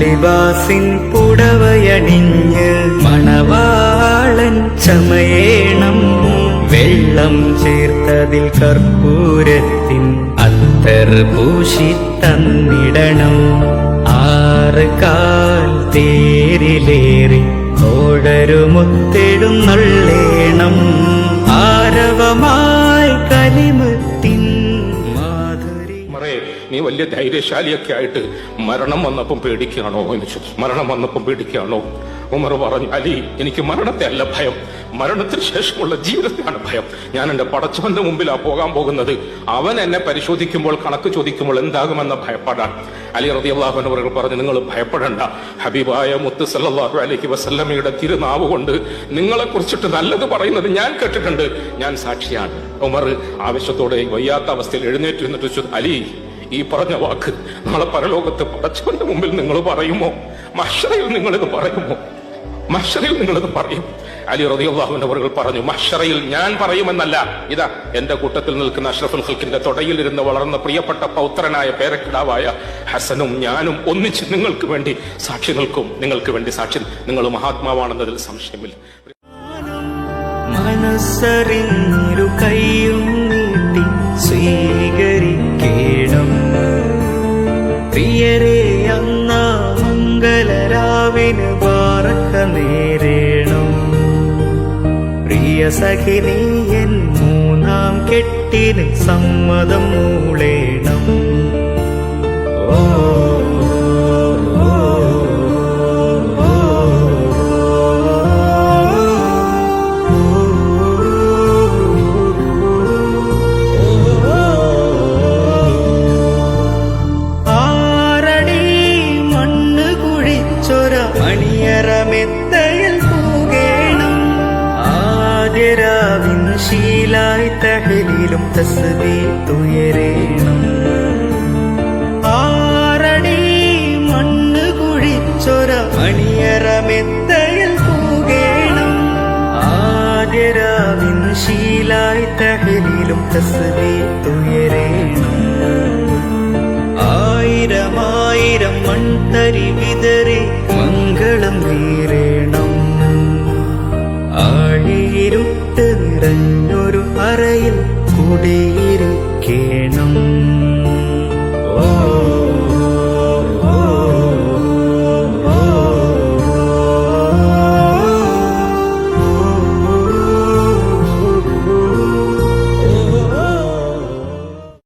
ലിബാസിൻ പുടവയണിഞ്ഞ് മണവാളൻ ചമയേണം വെള്ളം ചേർത്തതിൽ കർപ്പൂരത്തിൻ അത്തർ പൂശി തന്നിടണം. ആറ് കാൽ തേരിലേറി ഓടരുമുത്തെടുന്നള്ളേണം വലിയ ധൈര്യശാലിയൊക്കെ ആയിട്ട് മരണം വന്നപ്പം പേടിക്കുകയാണോ എന്ന് ചോദിച്ചു. മരണം വന്നപ്പം പേടിക്കുകയാണോ? ഉമർ പറഞ്ഞു അലി എനിക്ക് മരണത്തെ അല്ല ഭയം. മരണത്തിന് ശേഷമുള്ള ജീവിതത്തെയാണ് ഭയം. ഞാൻ എന്റെ പടച്ചവന്റെ മുമ്പിലാ പോകാൻ പോകുന്നത്. അവൻ എന്നെ പരിശോധിക്കുമ്പോൾ കണക്ക് ചോദിക്കുമ്പോൾ എന്താകുമെന്ന ഭയപ്പാടാണ്. അലി റതി അള്ളാഹുനവർ പറഞ്ഞു നിങ്ങൾ ഭയപ്പെടണ്ട. ഹബീബായ മുത്ത് സല്ലല്ലാഹു അലൈഹി വസല്ലമയുടെ തിരുനാവ് കൊണ്ട് നിങ്ങളെ കുറിച്ചിട്ട് നല്ലത് പറയുന്നത് ഞാൻ കേട്ടിട്ടുണ്ട്. ഞാൻ സാക്ഷിയാണ്. ഉമർ ആവശ്യത്തോടെ വയ്യാത്ത അവസ്ഥയിൽ എഴുന്നേറ്റ് നിന്നിട്ട് അലി ഈ പറഞ്ഞ വാക്ക് നാളെ പരലോകത്ത് പടച്ചവന്റെ മുമ്പിൽ നിങ്ങൾ പറയുമോ? മഷറയിൽ നിങ്ങളിത് പറയുമോ? മഷറയിൽ നിങ്ങളിത് പറയും. അലി റതിയുള്ളാഹുവിന്റെ പറഞ്ഞു മഷറയിൽ ഞാൻ പറയുമെന്നല്ല. ഇതാ എന്റെ കൂട്ടത്തിൽ നിൽക്കുന്ന അഷ്റഫുൽ ഖൽക്കിന്റെ തൊടയിലിരുന്ന് വളർന്ന പ്രിയപ്പെട്ട പൗത്രനായ പേരക്കിടാവായ ഹസനും ഞാനും ഒന്നിച്ച് നിങ്ങൾക്ക് വേണ്ടി സാക്ഷി നിൽക്കും. നിങ്ങൾക്ക് വേണ്ടി സാക്ഷി നിങ്ങൾ മഹാത്മാവാണെന്നതിൽ സംശയമില്ല. മനസ്സറിഞ്ഞൊരു കൈയും നീട്ടി പ്രിയരെ അന്ന മംഗലരാവിന് പാറക്ക നേരേണം. പ്രിയ സഖിനി എൻ മൂന്നാം കെട്ടിന് സമ്മതം മൂളേണം. ശീലായി തഹലിലും തസ്ബി തുയരേണം. ആറടി മണ്ണ് കുഴിച്ചൊര മണിയറമെത്തയിൽ പൂകേണം. ആദ്യരാവിൻ ശീലായി തഹലിലും തസ്ബി തുയരേണം. ആയിരമായിരം മൺതരി വിതറി മംഗളം നേരേണം കുടിയിരിക്കേണം